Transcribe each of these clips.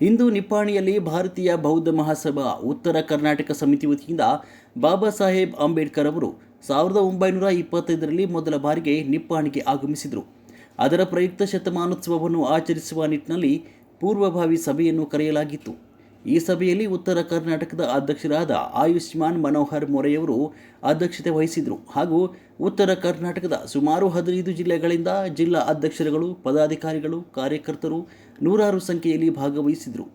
ಇಂದು ನಿಪ್ಪಾಣಿಯಲ್ಲಿ ಭಾರತೀಯ ಬೌದ್ಧ ಮಹಾಸಭಾ ಉತ್ತರ ಕರ್ನಾಟಕ ಸಮಿತಿ ವತಿಯಿಂದ ಬಾಬಾ ಸಾಹೇಬ್ ಅಂಬೇಡ್ಕರ್ ಅವರು ಸಾವಿರದ ಒಂಬೈನೂರ ಇಪ್ಪತ್ತೈದರಲ್ಲಿ ಮೊದಲ ಬಾರಿಗೆ ನಿಪ್ಪಾಣಿಗೆ ಆಗಮಿಸಿದರು. ಅದರ ಪ್ರಯುಕ್ತ ಶತಮಾನೋತ್ಸವವನ್ನು ಆಚರಿಸುವ ನಿಟ್ಟಿನಲ್ಲಿ ಪೂರ್ವಭಾವಿ ಸಭೆಯನ್ನು ಕರೆಯಲಾಗಿತ್ತು. ಈ ಸಭೆಯಲ್ಲಿ ಉತ್ತರ ಕರ್ನಾಟಕದ ಅಧ್ಯಕ್ಷರಾದ ಆಯುಷ್ಮಾನ್ ಮನೋಹರ್ ಮೊರೆಯವರು ಅಧ್ಯಕ್ಷತೆ ವಹಿಸಿದರು ಹಾಗೂ ಉತ್ತರ ಕರ್ನಾಟಕದ ಸುಮಾರು ಹದಿನೈದು ಜಿಲ್ಲೆಗಳಿಂದ ಜಿಲ್ಲಾ ಅಧ್ಯಕ್ಷರುಗಳು, ಪದಾಧಿಕಾರಿಗಳು, ಕಾರ್ಯಕರ್ತರು ನೂರಾರು ಸಂಖ್ಯೆಯಲ್ಲಿ ಭಾಗವಹಿಸಿದರು.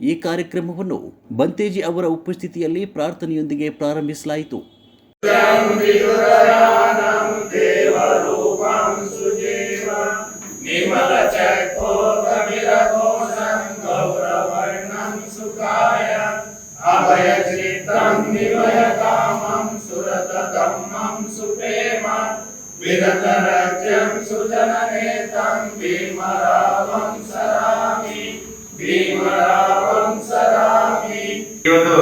ಈ ಕಾರ್ಯಕ್ರಮವನ್ನು ಬಂತೇಜಿ ಅವರ ಉಪಸ್ಥಿತಿಯಲ್ಲಿ ಪ್ರಾರ್ಥನೆಯೊಂದಿಗೆ ಪ್ರಾರಂಭಿಸಲಾಯಿತು. ಈ ಒಂದು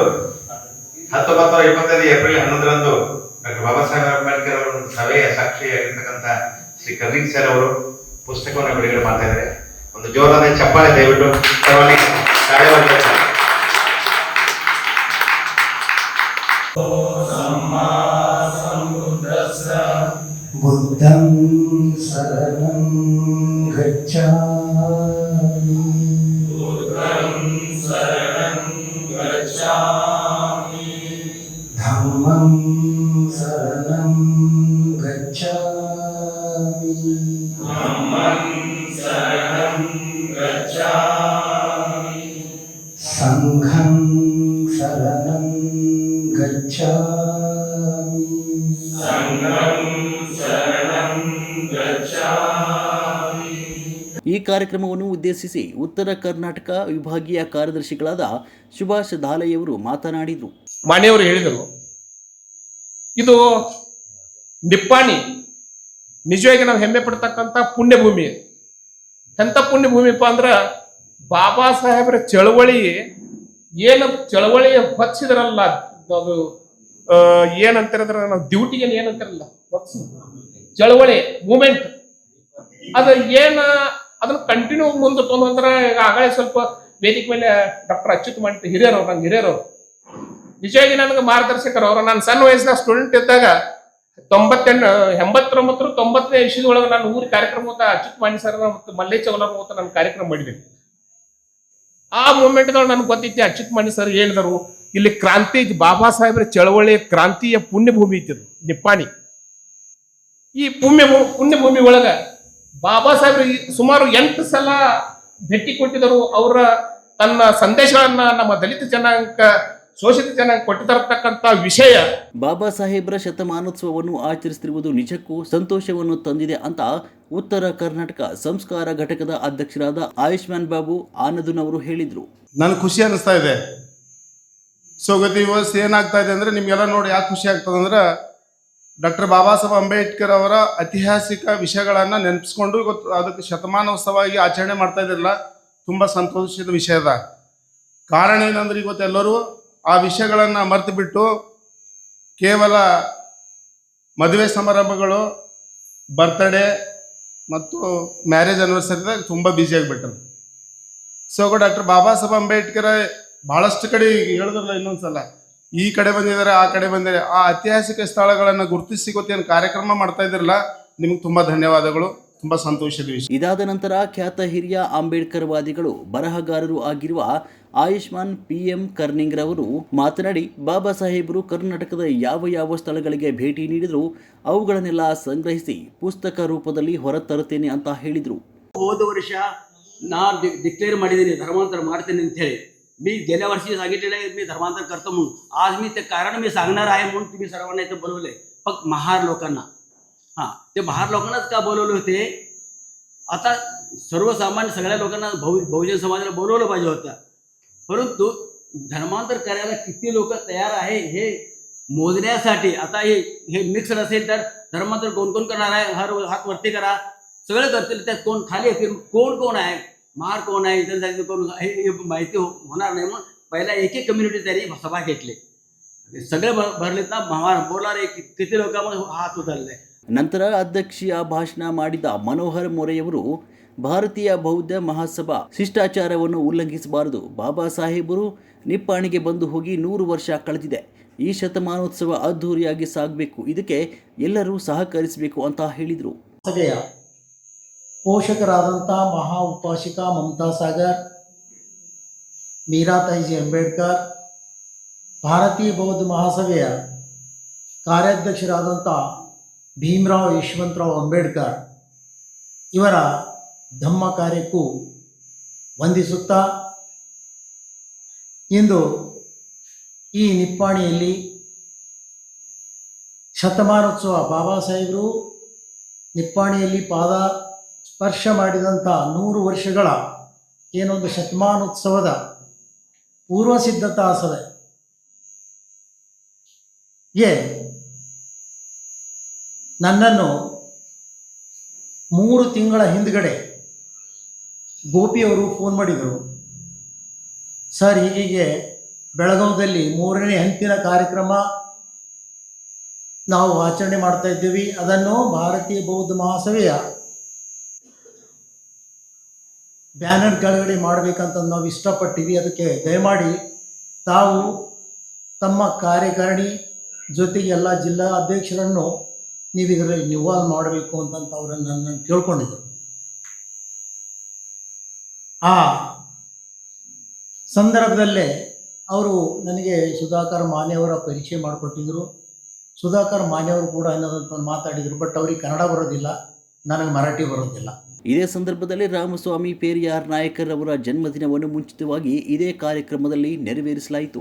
ಹತ್ತೊಂಬತ್ತು ನೂರ ಇಪ್ಪತ್ತೈದು ಏಪ್ರಿಲ್ ಹನ್ನೊಂದರಂದು ಡಾಕ್ಟರ್ ಬಾಬಾ ಸಾಹೇಬ್ ಅಂಬೇಡ್ಕರ್ ಅವರ ಒಂದು ಸಭೆಯ ಸಾಕ್ಷಿಯಾಗಿರ್ತಕ್ಕಂಥ ಶ್ರೀ ಕರ್ನಿಂಗ್ ಸರ್ ಅವರು ಪುಸ್ತಕವನ್ನು ಬಿಡುಗಡೆ ಮಾಡ್ತಾ ಇದ್ದಾರೆ ಒಂದು ಜೋರಾದ ಚಪ್ಪಾಳೆ ದಯವಿಟ್ಟು ಬುದ್ಧಂ ಶಾಲೆ ವರ್ಗಕ್ಕೆ. सङ्घं शरणं गच्छामि ಈ ಕಾರ್ಯಕ್ರಮವನ್ನು ಉದ್ದೇಶಿಸಿ ಉತ್ತರ ಕರ್ನಾಟಕ ವಿಭಾಗೀಯ ಕಾರ್ಯದರ್ಶಿಗಳಾದ ಸುಭಾಷ್ ಧಾಲೆಯವರು ಮಾತನಾಡಿದರು ಮಾಣಿಯವರು ಹೇಳಿದರು ಇದು ನಿಪ್ಪಾಣಿ ನಿಜವಾಗಿ ನಾವು ಹೆಮ್ಮೆ ಪಡ್ತಕ್ಕಂಥ ಪುಣ್ಯಭೂಮಿ ಎಂಥ ಪುಣ್ಯಭೂಮಿಪ್ಪ ಅಂದ್ರೆ ಬಾಬಾ ಸಾಹೇಬರ ಚಳವಳಿ ಏನು ಚಳವಳಿ ಹೊಚ್ಚಿದ್ರಲ್ಲ ಅದು ಏನಂತಾರದ್ರ ನಾವು ಡ್ಯೂಟಿ ಏನು ಏನಂತಿರಲ್ಲ ಚಳವಳಿ, ಮೂಮೆಂಟ್. ಅದು ಏನ, ಅದನ್ನ ಕಂಟಿನ್ಯೂ ಮುಂದೆ ತೊಂದ್ರ ಈಗ ಆಗಲೇ ಸ್ವಲ್ಪ ವೇದಿಕೆ ಮೇಲೆ ಡಾಕ್ಟರ್ ಅಚ್ಯುತ್ ಮಂಟ್ ಹಿರಿಯರು ನಂಗೆ ಹಿರಿಯರು ನಿಜವಾಗಿ ನನಗೆ ಮಾರ್ಗದರ್ಶಕರು ಅವರು. ನಾನು ಸಣ್ಣ ವಯಸ್ಸಿನ ಸ್ಟೂಡೆಂಟ್ ಇದ್ದಾಗ ತೊಂಬತ್ತೆಂಟು ಎಂಬತ್ತೊಂಬತ್ತರ ತೊಂಬತ್ತನೇ ಇಶದ ಒಳಗೆ ನಾನು ಊರಿ ಕಾರ್ಯಕ್ರಮ ಅಚ್ಯುತ್ ಮಾಣಿ ಸರ್ ಮತ್ತು ಮಲ್ಲೇಶ್ ಅವರ ಹೋಗ್ತಾ ನಾನು ಕಾರ್ಯಕ್ರಮ ಮಾಡಿದೆ. ಆ ಮೂಮೆಂಟ್ದೊಳಗೆ ನನಗೆ ಗೊತ್ತೈತಿ ಅಚ್ಯುತ್ ಮಣಿ ಸರ್ ಹೇಳಿದರು, ಇಲ್ಲಿ ಕ್ರಾಂತಿ ಬಾಬಾ ಸಾಹೇಬರ ಚಳವಳಿ ಕ್ರಾಂತಿಯ ಪುಣ್ಯಭೂಮಿ ಇತ್ತು ನಿಪ್ಪಾಣಿ. ಈ ಪುಣ್ಯ ಪುಣ್ಯಭೂಮಿ ಒಳಗ ಬಾಬಾ ಸಾಹೇಬ್ರ ಸುಮಾರು ಎಂಟು ಸಲ ಭೇಟಿ ಕೊಟ್ಟಿದ್ದರು, ಅವರ ತನ್ನ ಸಂದೇಶಗಳನ್ನ ನಮ್ಮ ದಲಿತ ಜನಾಂಗ ಶೋಷಿತ ಜನಾಂಗ ಕೊಟ್ಟಿರತಕ್ಕಂತ ವಿಷಯ. ಬಾಬಾ ಸಾಹೇಬ್ರ ಶತಮಾನೋತ್ಸವವನ್ನು ಆಚರಿಸುತ್ತಿರುವುದು ನಿಜಕ್ಕೂ ಸಂತೋಷವನ್ನು ತಂದಿದೆ ಅಂತ ಉತ್ತರ ಕರ್ನಾಟಕ ಸಂಸ್ಕಾರ ಘಟಕದ ಅಧ್ಯಕ್ಷರಾದ ಆಯುಷ್ಮಾನ್ ಬಾಬು ಆನಂದನ್ ಅವರು ಹೇಳಿದರು. ನನಗೆ ಖುಷಿ ಅನಿಸ್ತಾ ಇದೆ. ಸೊ ಗತಿ ಇವತ್ತು ಏನಾಗ್ತಾ ಇದೆ ಅಂದರೆ ನಿಮಗೆಲ್ಲ ನೋಡಿ ಯಾಕೆ ಖುಷಿ ಆಗ್ತದೆ ಅಂದ್ರೆ ಡಾಕ್ಟರ್ ಬಾಬಾ ಸಾಹೇಬ್ ಅಂಬೇಡ್ಕರ್ ಅವರ ಐತಿಹಾಸಿಕ ವಿಷಯಗಳನ್ನು ನೆನಪಿಸ್ಕೊಂಡು ಇವತ್ತು ಅದಕ್ಕೆ ಶತಮಾನೋತ್ಸವವಾಗಿ ಆಚರಣೆ ಮಾಡ್ತಾ ಇದ್ದಿರಲ್ಲ ತುಂಬ ಸಂತೋಷದ ವಿಷಯದ ಅದ. ಕಾರಣ ಏನಂದ್ರೆ ಇವತ್ತು ಎಲ್ಲರೂ ಆ ವಿಷಯಗಳನ್ನು ಮರೆತು ಬಿಟ್ಟು ಕೇವಲ ಮದುವೆ ಸಮಾರಂಭಗಳು ಬರ್ತ್ಡೇ ಮತ್ತು ಮ್ಯಾರೇಜ್ ಅನಿವರ್ಸರಿದಾಗ ತುಂಬ ಬ್ಯುಸಿ ಆಗಿಬಿಟ್ಟರು ಸೊ ಡಾಕ್ಟರ್ ಬಾಬಾ ಸಾಹೇಬ್ ಅಂಬೇಡ್ಕರ್ ಭಾಳಷ್ಟು ಕಡೆ ಹೇಳಿದ್ರಲ್ಲ ಇನ್ನೊಂದ್ಸಲ, ಈ ಕಡೆ ಬಂದಿದ್ದಾರೆ, ಆ ಕಡೆ ಬಂದಿದ್ದಾರೆ, ಆ ಐತಿಹಾಸಿಕ ಸ್ಥಳಗಳನ್ನು ಗುರುತಿಸಿ ಗೊತ್ತೇನು ಕಾರ್ಯಕ್ರಮ ಮಾಡ್ತಾ ಇದ್ರಲ್ಲ, ನಿಮಗೆ ತುಂಬ ಧನ್ಯವಾದಗಳು. ತುಂಬ ಸಂತೋಷದ ವಿಷಯ ಇದಾದ ನಂತರ ಖ್ಯಾತ ಹಿರಿಯ ಅಂಬೇಡ್ಕರ್ ವಾದಿಗಳು ಬರಹಗಾರರು ಆಗಿರುವ ಆಯುಷ್ಮಾನ್ ಪಿ ಎಂ ಕರ್ನಿಂಗ್ರವರು ಮಾತನಾಡಿ ಬಾಬಾ ಸಾಹೇಬರು ಕರ್ನಾಟಕದ ಯಾವ ಯಾವ ಸ್ಥಳಗಳಿಗೆ ಭೇಟಿ ನೀಡಿದರೂ ಅವುಗಳನ್ನೆಲ್ಲ ಸಂಗ್ರಹಿಸಿ ಪುಸ್ತಕ ರೂಪದಲ್ಲಿ ಹೊರತರುತ್ತೇನೆ ಅಂತ ಹೇಳಿದರು ಹೋದ ವರ್ಷ ನಾ डिक्लेअर ಮಾಡಿದ್ದೀನಿ धर्मांतर ಮಾಡ್ತೀನಿ ಅಂತ ಹೇಳಿ मी गेल्या वर्षी सांगितलेलं आहे मी धर्मांतर करतो म्हणून आज मी ते कारण मी सांगणार आहे म्हणून तुम्ही सर्वांना इथं बोलवले फक्त महार लोकांना हां ते महार लोकांनाच का बोलवले होते? आता सर्वसामान्य सगळ्या लोकांना बहु बहुजन समाजाला बोलवलं पाहिजे होतं. परंतु धर्मांतर करायला किती लोक तयार आहे हे मोजण्यासाठी आता हे हे मिक्सड असेल तर धर्मांतर कोण कोण करणार आहे? हर हात वरती करा. सगळं करतील त्यात कोण खाली असतील कोण कोण आहे? मार कोण आहे? इतर जायचं कोण? हे माहिती हो, होणार नाही म्हणून पहिला एक एक कम्युनिटी त्यांनी सभा घेतली. सगळे भर- भरलेत ना? महार बोलणार किती लोक मग हात उचलले. ನಂತರ ಅಧ್ಯಕ್ಷೀಯ ಭಾಷಣ ಮಾಡಿದ ಮನೋಹರ್ ಮೊರೆಯವರು ಭಾರತೀಯ ಬೌದ್ಧ ಮಹಾಸಭಾ ಶಿಷ್ಟಾಚಾರವನ್ನು ಉಲ್ಲಂಘಿಸಬಾರದು. ಬಾಬಾ ಸಾಹೇಬರು ನಿಪ್ಪಾಣಿಗೆ ಬಂದು ಹೋಗಿ ನೂರು ವರ್ಷ ಕಳೆದಿದೆ. ಈ ಶತಮಾನೋತ್ಸವ ಅದ್ಧೂರಿಯಾಗಿ ಸಾಗಬೇಕು. ಇದಕ್ಕೆ ಎಲ್ಲರೂ ಸಹಕರಿಸಬೇಕು ಅಂತ ಹೇಳಿದರು. ಸಭೆಯ ಪೋಷಕರಾದಂಥ ಮಹಾ ಉಪಾಸಿಕ ಮಮತಾ ಸಾಗರ್ ಮೀರಾತಾಯಿಜಿ ಅಂಬೇಡ್ಕರ್, ಭಾರತೀಯ ಬೌದ್ಧ ಮಹಾಸಭೆಯ ಕಾರ್ಯಾಧ್ಯಕ್ಷರಾದಂಥ ಭೀಮರಾವ್ ಯಶವಂತರಾವ್ ಅಂಬೇಡ್ಕರ್ ಇವರ ಧಮ್ಮ ಕಾರ್ಯಕ್ಕೂ ವಂದಿಸುತ್ತಾ ಇಂದು ಈ ನಿಪ್ಪಾಣಿಯಲ್ಲಿ ಶತಮಾನೋತ್ಸವ ಬಾಬಾ ಸಾಹೇಬರು ನಿಪ್ಪಾಣಿಯಲ್ಲಿ ಪಾದ ಸ್ಪರ್ಶ ಮಾಡಿದಂಥ ನೂರು ವರ್ಷಗಳ ಏನೊಂದು ಶತಮಾನೋತ್ಸವದ ಪೂರ್ವ ಸಿದ್ಧತಾ ಸಭೆ. ಏ ನನ್ನನ್ನು ಮೂರು ತಿಂಗಳ ಹಿಂದ್ಗಡೆ ಗೋಪಿಯವರು ಫೋನ್ ಮಾಡಿದರು. ಸರ್ ಹೀಗೆ ಬೆಳಗಾವದಲ್ಲಿ ಮೂರನೇ ಹಂತಿನ ಕಾರ್ಯಕ್ರಮ ನಾವು ಆಚರಣೆ ಮಾಡ್ತಾ ಇದ್ದೀವಿ. ಅದನ್ನು ಭಾರತೀಯ ಬೌದ್ಧ ಮಹಾಸಭೆಯ ಬ್ಯಾನರ್ ಕೆಳಗಡೆ ಮಾಡಬೇಕಂತ ನಾವು ಇಷ್ಟಪಟ್ಟಿವಿ. ಅದಕ್ಕೆ ದಯಮಾಡಿ ತಾವು ತಮ್ಮ ಕಾರ್ಯಕಾರಿಣಿ ಜೊತೆಗೆ ಎಲ್ಲ ಜಿಲ್ಲಾ ಅಧ್ಯಕ್ಷರನ್ನು ನೀವು ಇದರಲ್ಲಿ ಇನ್ವಾಲ್ವ್ ಮಾಡಬೇಕು ಅಂತಂತ ಅವರನ್ನು ನನ್ನನ್ನು ಕೇಳ್ಕೊಂಡಿದ್ದರು ಆ ಸಂದರ್ಭದಲ್ಲೇ ಅವರು ನನಗೆ ಸುಧಾಕರ್ ಮಾನೆಯವರ ಪರಿಚಯ ಮಾಡಿಕೊಟ್ಟಿದ್ರು. ಸುಧಾಕರ್ ಮಾನ್ಯವರು ಕೂಡ ಅನ್ನೋದಂತ ಮಾತಾಡಿದರು ಬಟ್ ಅವ್ರಿಗೆ ಕನ್ನಡ ಬರೋದಿಲ್ಲ ನನಗೆ ಮರಾಠಿ ಬರೋದಿಲ್ಲ. ಇದೇ ಸಂದರ್ಭದಲ್ಲಿ ರಾಮಸ್ವಾಮಿ ಪೇರಿಯಾರ್ ನಾಯಕರ್ ಅವರ ಜನ್ಮದಿನವನ್ನು ಮುಂಚಿತವಾಗಿ ಇದೇ ಕಾರ್ಯಕ್ರಮದಲ್ಲಿ ನೆರವೇರಿಸಲಾಯಿತು.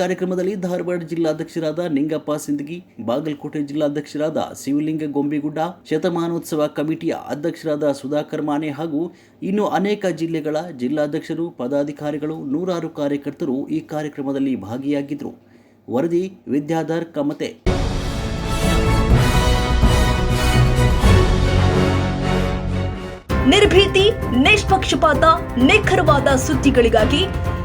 ಕಾರ್ಯಕ್ರಮದಲ್ಲಿ ಧಾರವಾಡ ಜಿಲ್ಲಾಧ್ಯಕ್ಷರಾದ ನಿಂಗಪ್ಪ ಸಿಂದಗಿ, ಬಾಗಲಕೋಟೆ ಜಿಲ್ಲಾಧ್ಯಕ್ಷರಾದ ಶಿವಲಿಂಗ ಗೊಂಬಿಗುಡ್ಡ, ಶತಮಾನೋತ್ಸವ ಕಮಿಟಿಯ ಅಧ್ಯಕ್ಷರಾದ ಸುಧಾಕರ್ ಮಾನೆ ಹಾಗೂ ಇನ್ನು ಅನೇಕ ಜಿಲ್ಲೆಗಳ ಜಿಲ್ಲಾಧ್ಯಕ್ಷರು, ಪದಾಧಿಕಾರಿಗಳು, ನೂರಾರು ಕಾರ್ಯಕರ್ತರು ಈ ಕಾರ್ಯಕ್ರಮದಲ್ಲಿ ಭಾಗಿಯಾಗಿದ್ದರು ವರದಿ ವಿದ್ಯಾಧರ್ ಕಮತೆ. ನಿರ್ಭೀತಿ, ನಿಷ್ಪಕ್ಷಪಾತ, ನಿಖರವಾದ ಸುದ್ದಿಗಳಿಗಾಗಿ